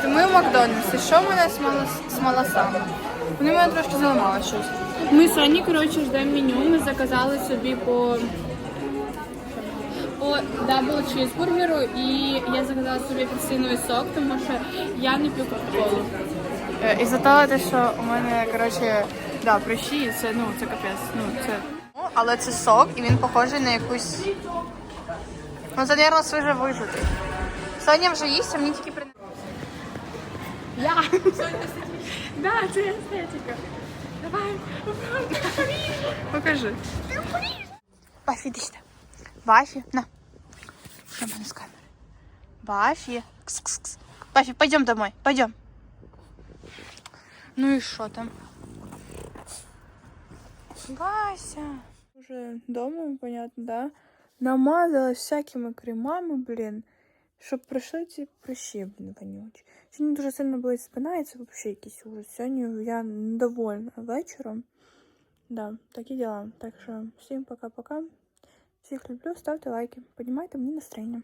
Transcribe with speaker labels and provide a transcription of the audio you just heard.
Speaker 1: Привіт, ми в Макдональдсі. Що в мене з малосами? Вони мене трошки заламали щось.
Speaker 2: Ми сьогодні, коротше, ждемо меню. Ми заказали собі по, по дабл чізбургеру і я заказала собі апельсиновий сок, тому що я не п'ю кока-колу.
Speaker 1: Е, І за того, те, що у мене, коротше, да, прищі, і це, ну, це капець. Ну, це... Але це сок, і він похожий на якусь... Ну, це, мабуть, свіже вижитий. Сьогодні вже їсть, а мені тільки при...
Speaker 2: Я! Да, це естетика. Давай.
Speaker 1: Покажи. Бафі, іди сюди. Бафі, на. На мене з камери. Бафі. Кс-кс-кс. Бафі, пойдем домой, пойдем. Ну и что там? Вася. Уже дома, понятно, да? Намазалась всякими кремами, блін, щоб пройшли ці прыщи, блін, вонючі. Сьогодні дуже сильно болить спина, і це взагалі якийсь ужас. Сьогодні я недовольна вечором. Да, такі діла. Так що всім пока-пока. Всіх люблю, ставте лайки, піднімайте мені настроєння.